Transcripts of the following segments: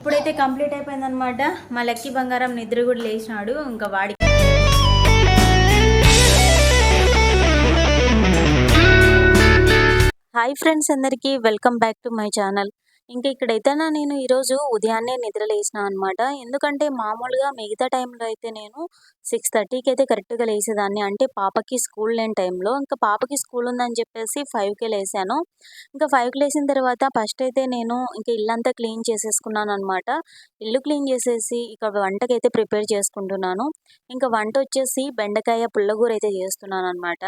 ఇప్పుడైతే కంప్లీట్ అయిపోయిందనమాట మా లక్కీ బంగారం నిద్ర కూడా లేచినాడు. ఇంకా వాడి హాయ్ ఫ్రెండ్స్ అందరికీ welcome back to my channel ఇంకా ఇక్కడైతే నా నేను ఈరోజు ఉదయాన్నే నిద్ర లేచినా అనమాట ఎందుకంటే మామూలుగా మిగతా టైంలో అయితే నేను సిక్స్ థర్టీకి అయితే కరెక్ట్గా లేసేదాన్ని. అంటే పాపకి స్కూల్ లేని టైంలో. ఇంకా పాపకి స్కూల్ ఉందని చెప్పేసి ఫైవ్కే లేసాను. ఇంకా ఫైవ్కి లేసిన తర్వాత ఫస్ట్ అయితే నేను ఇంకా ఇల్లంతా క్లీన్ చేసేసుకున్నాను అనమాట ఇల్లు క్లీన్ చేసేసి ఇక వంటకి అయితే ప్రిపేర్ చేసుకుంటున్నాను. ఇంకా వంట వచ్చేసి బెండకాయ పుల్లగూర అయితే చేస్తున్నాను అనమాట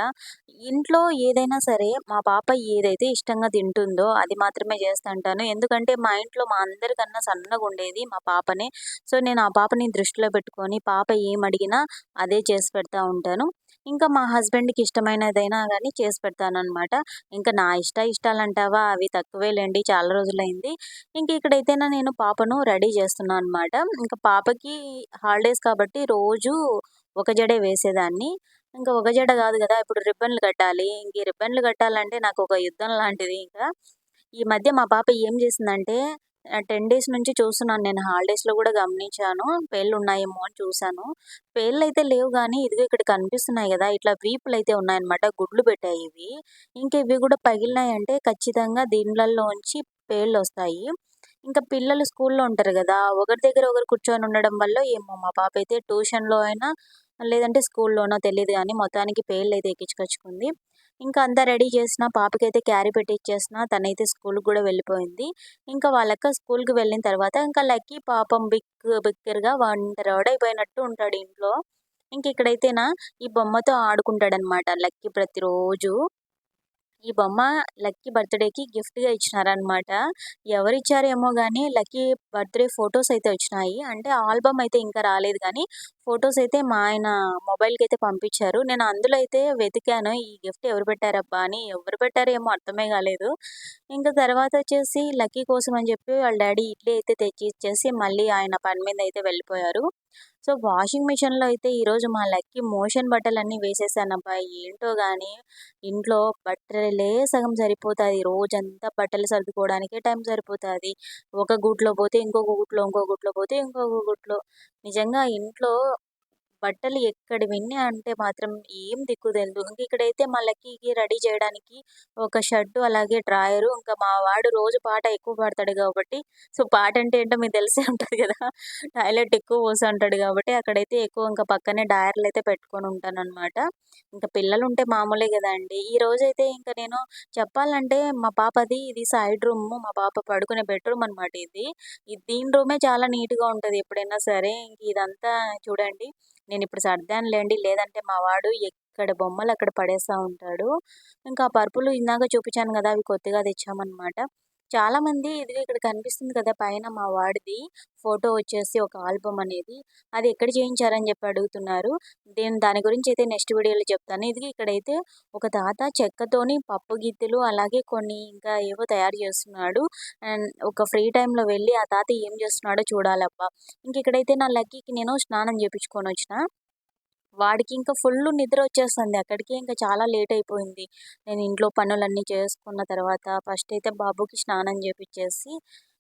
ఇంట్లో ఏదైనా సరే మా పాప ఏదైతే ఇష్టంగా తింటుందో అది మాత్రమే చేస్తుంటాను ఎందుకు ఎందుకంటే మా ఇంట్లో మా అందరికన్నా సన్నగా ఉండేది మా పాపనే. సో నేను ఆ పాపని దృష్టిలో పెట్టుకొని పాప ఏం అడిగినా అదే చేసి పెడతా ఉంటాను. ఇంకా మా హస్బెండ్కి ఇష్టమైనదైనా కానీ చేసి పెడతాను అనమాట ఇంకా నా ఇష్ట ఇష్టాలు అంటావా అవి తక్కువేలేండి చాలా రోజులైంది. ఇంకా ఇక్కడైతేనా నేను పాపను రెడీ చేస్తున్నాను అనమాట ఇంకా పాపకి హాలిడేస్ కాబట్టి రోజు ఒక జడే వేసేదాన్ని. ఇంకా ఒక జడ కాదు కదా ఇప్పుడు రిబ్బన్లు కట్టాలి. ఇంక రిబ్బన్లు కట్టాలంటే నాకు ఒక యుద్ధం లాంటిది ఇంకా. ఈ మధ్య మా పాప ఏం చేసిందంటే టెన్ డేస్ నుంచి చూస్తున్నాను. నేను హాలిడేస్లో కూడా గమనించాను. పేర్లు ఉన్నాయేమో అని చూశాను. పేర్లు అయితే లేవు కానీ ఇదిగో ఇక్కడ కనిపిస్తున్నాయి కదా. ఇట్లా వీపులు అయితే ఉన్నాయన్నమాట. గుడ్లు పెట్టాయి ఇవి. ఇంకా ఇవి కూడా పగిలినాయంటే ఖచ్చితంగా దీనిలలోంచి పేర్లు వస్తాయి. ఇంకా పిల్లలు స్కూల్లో ఉంటారు కదా. ఒకరి దగ్గర ఒకరు కూర్చొని ఉండడం వల్ల ఏమో. మా పాప అయితే ట్యూషన్లో అయినా లేదంటే స్కూల్లోనో తెలియదు కానీ మొత్తానికి పేర్లు అయితే ఎక్కించుకొచ్చుకుంది. ఇంకా అంతా రెడీ చేసిన పాపకైతే క్యారీ పెట్టి ఇచ్చేసిన తనైతే స్కూల్కి కూడా వెళ్ళిపోయింది. ఇంకా వాళ్ళక్క స్కూల్కి వెళ్ళిన తర్వాత ఇంకా లక్కీ పాపం బిక్ బిగ్గరగా ఒంటరివాడైపోయినట్టు ఉంటాడు ఇంట్లో. ఇంక ఇక్కడైతేనా ఈ బొమ్మతో ఆడుకుంటాడనమాట లక్కీ ప్రతిరోజు. ఈ బొమ్మ లక్కీ బర్త్డేకి గిఫ్ట్గా ఇచ్చినారనమాట. ఎవరిచ్చారేమో కానీ లక్కీ బర్త్డే ఫొటోస్ అయితే వచ్చినాయి. అంటే ఆల్బమ్ అయితే ఇంకా రాలేదు కానీ ఫొటోస్ అయితే మా ఆయన మొబైల్కి అయితే పంపించారు. నేను అందులో అయితే వెతికాను. ఈ గిఫ్ట్ ఎవరు పెట్టారబ్బా అని ఎవరు పెట్టారేమో అర్థమే కాలేదు. ఇంకా తర్వాత వచ్చేసి లక్కీ కోసం అని చెప్పి వాళ్ళ డాడీ ఇడ్లీ అయితే తెచ్చి ఇచ్చేసి మళ్ళీ ఆయన పని మీద అయితే వెళ్ళిపోయారు. సో వాషింగ్ మిషన్లో అయితే ఈరోజు మా లక్కీ మోషన్ బట్టలన్నీ వేసేసానబ్బా. ఏంటో కానీ ఇంట్లో బట్టలే సగం సరిపోతుంది. రోజంతా బట్టలు సర్దుకోవడానికే టైం సరిపోతుంది. ఒక గూట్లో పోతే ఇంకొక గూట్లో ఇంకో గూట్లో పోతే ఇంకొక గూట్లో. నిజంగా ఇంట్లో బట్టలు ఎక్కడ విన్ని అంటే మాత్రం ఏం దిక్కు తెలియదు ఇంక ఇక్కడైతే మా లక్కీకి రెడీ చేయడానికి ఒక షర్టు అలాగే డ్రాయరు ఇంకా మా వాడు రోజు పాట ఎక్కువ పాడతాడు కాబట్టి సో పాట అంటే ఏంటో మీకు తెలిసే ఉంటుంది కదా టాయిలెట్ ఎక్కువ పోసి ఉంటాడు కాబట్టి అక్కడైతే ఎక్కువ ఇంకా పక్కనే డ్రాయర్లు అయితే పెట్టుకొని ఉంటాను అనమాట ఇంకా పిల్లలు ఉంటే మామూలే కదండి ఈ రోజైతే ఇంకా నేను చెప్పాలంటే మా పాపది ఇది సైడ్ రూమ్ మా పాప పడుకునే బెడ్రూమ్ అనమాట ఇది. ఇది దీని రూమే చాలా నీట్గా ఉంటుంది ఎప్పుడైనా సరే. ఇంక ఇదంతా చూడండి నేను ఇప్పుడు సర్దానులేండి లేదంటే మా వాడు ఎక్కడ బొమ్మలు అక్కడ పడేస్తూ ఉంటాడు. ఇంకా ఆ పరుపులు ఇందాక చూపించాను కదా అవి కొత్తగా తెచ్చామన్నమాట. చాలామంది ఇది ఇక్కడ కనిపిస్తుంది కదా పైన మా వాడిది ఫోటో వచ్చేసి ఒక ఆల్బమ్ అనేది. అది ఎక్కడ చేయించారని చెప్పి అడుగుతున్నారు. దీని దాని గురించి అయితే నెక్స్ట్ వీడియోలో చెప్తాను. ఇది ఇక్కడైతే ఒక తాత చెక్కతోని పప్పు గిత్తెలు అలాగే కొన్ని ఇంకా ఏవో తయారు చేస్తున్నాడు. అండ్ ఒక ఫ్రీ టైంలో వెళ్ళి ఆ తాత ఏం చేస్తున్నాడో చూడాలబ్బా. ఇంక ఇక్కడైతే నా లక్కీకి నేను స్నానం చేయించుకొని వచ్చిన. వాడికి ఇంకా ఫుల్ నిద్ర వచ్చేస్తుంది. అక్కడికి ఇంకా చాలా లేట్ అయిపోయింది. నేను ఇంట్లో పనులన్నీ చేసుకున్న తర్వాత ఫస్ట్ అయితే బాబుకి స్నానం చేపించేసి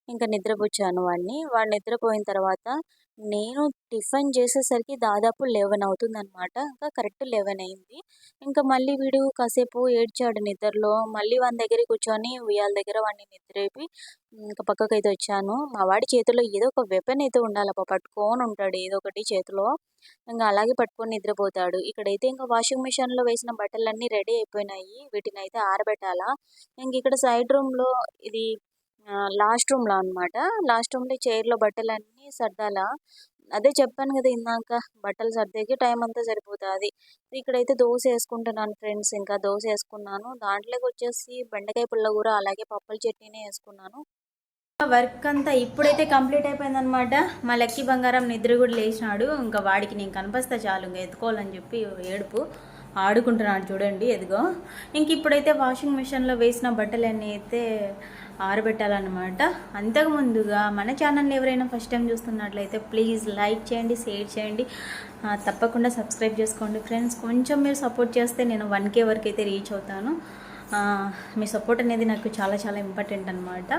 ఇంకా నిద్రపుచ్చాను వాడిని. వాడు నిద్రపోయిన తర్వాత నేను టిఫిన్ చేసేసరికి దాదాపు లెవెన్ అవుతుంది అనమాట ఇంకా కరెక్ట్ లెవెన్ అయింది. ఇంకా మళ్ళీ వీడు కాసేపు ఏడ్చాడు నిద్రలో. మళ్ళీ వాని దగ్గర కూర్చొని ఉయ్యాల దగ్గర వాడిని నిద్రేపి ఇంకా పక్కకు అయితే వచ్చాను. మా వాడి చేతిలో ఏదో ఒక వెపన్ అయితే ఉండాలి పట్టుకొని ఉంటాడు ఏదో ఒకటి చేతిలో. ఇంకా అలాగే పట్టుకొని నిద్రపోతాడు. ఇక్కడైతే ఇంకా వాషింగ్ మిషన్లో వేసిన బట్టలన్నీ రెడీ అయిపోయినాయి. వీటిని అయితే ఆరబెట్టాలా. ఇంక ఇక్కడ సైడ్ రూమ్లో ఇది లాస్ట్ రూమ్లో అనమాట లాస్ట్ రూమ్లో చైర్లో బట్టలన్నీ సర్దాలా. అదే చెప్పాను కదా ఇందాక బట్టలు సర్దేకి టైం అంతా సరిపోతుంది. ఇక్కడైతే దోశ వేసుకుంటున్నాను ఫ్రెండ్స్ ఇంకా దోశ వేసుకున్నాను. దాంట్లోకి వచ్చేసి బెండకాయ పుల్లగూర అలాగే పప్పుల చట్నీనే వేసుకున్నాను. వర్క్ అంతా ఇప్పుడైతే కంప్లీట్ అయిపోయిందనమాట మా లక్కీ బంగారం నిద్ర కూడా లేచినాడు. ఇంకా వాడికి నేను కనిపిస్తా చాలు ఇంకా ఎత్తుకోవాలని చెప్పి ఏడుపు. ఆడుకుంటున్నాడు చూడండి ఎదిగో ఇంక ఇప్పుడైతే వాషింగ్ మిషన్లో వేసిన బట్టలన్నీ అయితే ఆరబెట్టాలన్నమాట. అంతకు ముందుగా మన ఛానల్ని ఎవరైనా ఫస్ట్ టైం చూస్తున్నట్లయితే ప్లీజ్ లైక్ చేయండి షేర్ చేయండి. తప్పకుండా సబ్స్క్రైబ్ చేసుకోండి ఫ్రెండ్స్ కొంచెం మీరు సపోర్ట్ చేస్తే నేను వన్ కే వరకు అయితే రీచ్ అవుతాను. మీ సపోర్ట్ అనేది నాకు చాలా చాలా ఇంపార్టెంట్ అనమాట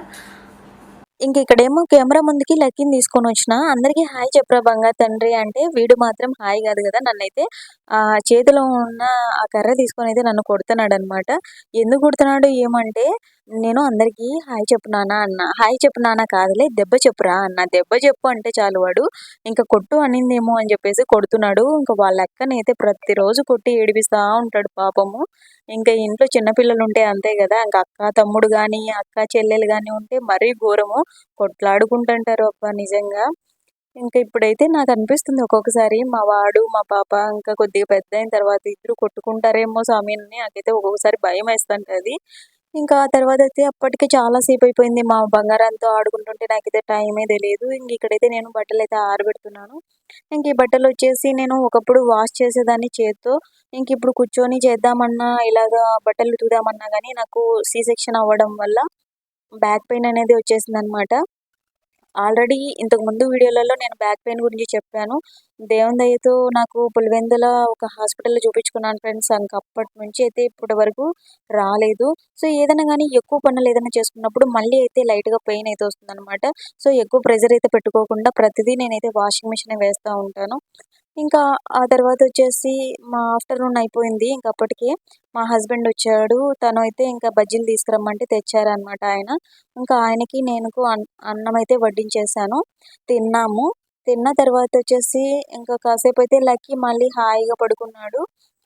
ఇంక ఇక్కడేమో కెమెరా ముందుకి లక్కిని తీసుకొని వచ్చిన. అందరికీ హాయ్ చెప్పరా బంగారు తండ్రి అంటే వీడు మాత్రం హాయ్ కాదు కదా నన్నైతే. ఆ చేతిలో ఉన్న ఆ కర్ర తీసుకొని అయితే నన్ను కొడుతున్నాడు అనమాట ఎందుకు కొడుతున్నాడు ఏమంటే నేను అందరికీ హాయ్ చెప్పు నాన్న అన్న. హాయ్ చెప్పు నాన్న కాదులే దెబ్బ చెప్పురా అన్న. దెబ్బ చెప్పు అంటే చాలు వాడు. ఇంకా కొట్టు అనిందేమో అని చెప్పేసి కొడుతున్నాడు. ఇంకా వాళ్ళ అక్కని అయితే ప్రతిరోజు కొట్టి ఏడిపిస్తా ఉంటాడు పాపము. ఇంకా ఇంట్లో చిన్నపిల్లలు ఉంటే అంతే కదా. ఇంకా అక్క తమ్ముడు కానీ అక్క చెల్లెలు కానీ ఉంటే మరీ ఘోరము. కొట్లాడుకుంటుంటారు అబ్బా నిజంగా. ఇంకా ఇప్పుడైతే నాకు అనిపిస్తుంది ఒక్కొక్కసారి మా వాడు మా పాప ఇంకా కొద్దిగా పెద్ద అయిన తర్వాత ఇద్దరు కొట్టుకుంటారేమో స్వామిని నాకైతే ఒక్కొక్కసారి భయం వేస్తుంటది ఇంకా ఆ తర్వాత అయితే అప్పటికే చాలా సేపు అయిపోయింది. మా బంగారంతో ఆడుకుంటుంటే నాకైతే టైమే తెలియదు. ఇంక ఇక్కడైతే నేను బట్టలు అయితే ఆరబెడుతున్నాను. ఇంక ఈ బట్టలు వచ్చేసి నేను ఒకప్పుడు వాష్ చేసేదాన్ని చేత్తో. ఇంక ఇప్పుడు కూర్చొని చేద్దామన్నా ఇలాగా బట్టలు ఉతుకుదామన్నా కానీ నాకు సి సెక్షన్ అవ్వడం వల్ల బ్యాక్ పెయిన్ అనేది వచ్చేసింది అనమాట ఆల్రెడీ ఇంతకు ముందు వీడియోలలో నేను బ్యాక్ పెయిన్ గురించి చెప్పాను. దేవుని దయతో నాకు పులివెందుల ఒక హాస్పిటల్లో చూపించుకున్నాను ఫ్రెండ్స్. ఇంకా అప్పటి నుంచి అయితే ఇప్పటి వరకు రాలేదు. సో ఏదైనా కానీ ఎక్కువ పనులు ఏదైనా చేసుకున్నప్పుడు మళ్ళీ అయితే లైట్గా పెయిన్ అయితే వస్తుంది అనమాట సో ఎక్కువ ప్రెజర్ అయితే పెట్టుకోకుండా ప్రతిదీ నేనైతే వాషింగ్ మిషన్ వేస్తూ ఉంటాను. ఇంకా ఆ తర్వాత వచ్చేసి మా ఆఫ్టర్నూన్ అయిపోయింది. ఇంకా అప్పటికి మా హస్బెండ్ వచ్చాడు. తను అయితే ఇంకా బజ్జీలు తీసుకురమ్మంటే తెచ్చారనమాట ఆయన. ఇంకా ఆయనకి నేను అన్నం అయితే వడ్డించేసాను తిన్నాము. తిన్న తర్వాత వచ్చేసి ఇంకా కాసేపు అయితే లక్కీ మళ్ళీ హాయిగా పడుకున్నాడు.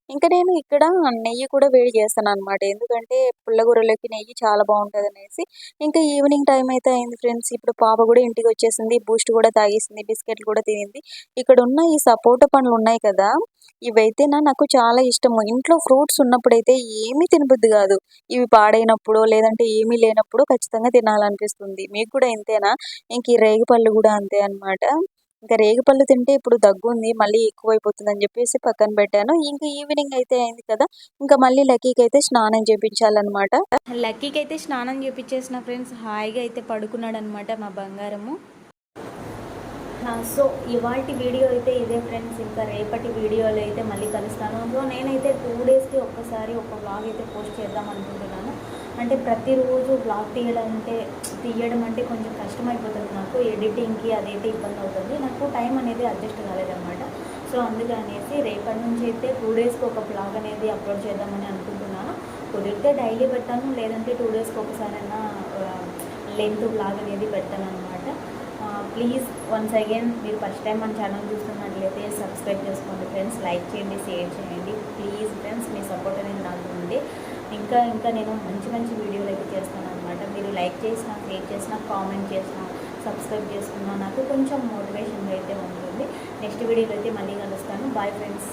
ఇంకా నేను ఇక్కడ నెయ్యి కూడా వేడి చేస్తాను అనమాట ఎందుకంటే పుల్లగూరలోకి నెయ్యి చాలా బాగుంటుంది అనేసి ఇంకా ఈవినింగ్ టైం అయితే అయింది ఫ్రెండ్స్. ఇప్పుడు పాప కూడా ఇంటికి వచ్చేసింది. బూస్ట్ కూడా తాగేసింది. బిస్కెట్లు కూడా తినింది. ఇక్కడ ఉన్న ఈ సపోటా పండ్లు ఉన్నాయి కదా ఇవైతే నాకు చాలా ఇష్టము. ఇంట్లో ఫ్రూట్స్ ఉన్నప్పుడైతే ఏమీ తినబుద్ది కాదు. ఇవి పాడైనప్పుడు లేదంటే ఏమీ లేనప్పుడు ఖచ్చితంగా తినాలనిపిస్తుంది. మీకు కూడా ఇంతేనా? ఇంక ఈ రేగి పళ్ళు కూడా అంతే అనమాట ఇంకా రేగిపళ్ళు తింటే ఇప్పుడు దగ్గు ఉంది మళ్ళీ ఎక్కువైపోతుంది అని చెప్పేసి పక్కన పెట్టాను. ఇంకా ఈవినింగ్ అయితే అయింది కదా ఇంకా మళ్ళీ లక్కీకి అయితే స్నానం చేయించాలన్నమాట లక్కీకి అయితే స్నానం చేయించేసిన ఫ్రెండ్స్ హాయిగా అయితే పడుకున్నాడు అనమాట మా బంగారము. సో ఇవాళ వీడియో అయితే ఇదే ఫ్రెండ్స్. ఇంకా రేపటి వీడియోలో అయితే మళ్ళీ కలుస్తాను. సో నేనైతే టూ డేస్కి ఒక్కసారి ఒక బ్లాగ్ అయితే పోస్ట్ చేద్దాం అనుకుంటున్నాను. అంటే ప్రతిరోజు బ్లాగ్ తీయడం అంటే తీయడం అంటే కొంచెం కష్టమైపోతుంది నాకు. ఎడిటింగ్కి అదైతే ఇబ్బంది అవుతుంది. నాకు టైం అనేది అడ్జస్ట్ కాలేదన్నమాట. సో అందుకనేసి రేపటి నుంచి అయితే టూ డేస్కి ఒక బ్లాగ్ అనేది అప్లోడ్ చేద్దామని అనుకుంటున్నాను. కుదిరితే డైలీ పెట్టాను లేదంటే టూ డేస్కి ఒకసారైనా లెంత్ బ్లాగ్ అనేది పెట్టాను అనమాట ప్లీజ్ వన్స్ అగైన్ మీరు ఫస్ట్ టైం మన ఛానల్ చూస్తున్నట్లయితే సబ్స్క్రైబ్ చేసుకోండి. ఫ్రెండ్స్ లైక్ చేయండి షేర్ చేయండి. ప్లీజ్ ఫ్రెండ్స్ మీ సపోర్ట్ అనేది నాకు ఉంది ఇంకా ఇంకా నేను మంచి మంచి వీడియోలు అయితే చేస్తాను అనమాట మీరు లైక్ చేసిన షేర్ చేసిన కామెంట్ చేసిన సబ్స్క్రైబ్ చేసుకున్నా నాకు కొంచెం మోటివేషన్ అయితే ఉంటుంది. నెక్స్ట్ వీడియోలో అయితే మళ్ళీ కలుస్తాను. Bye friends.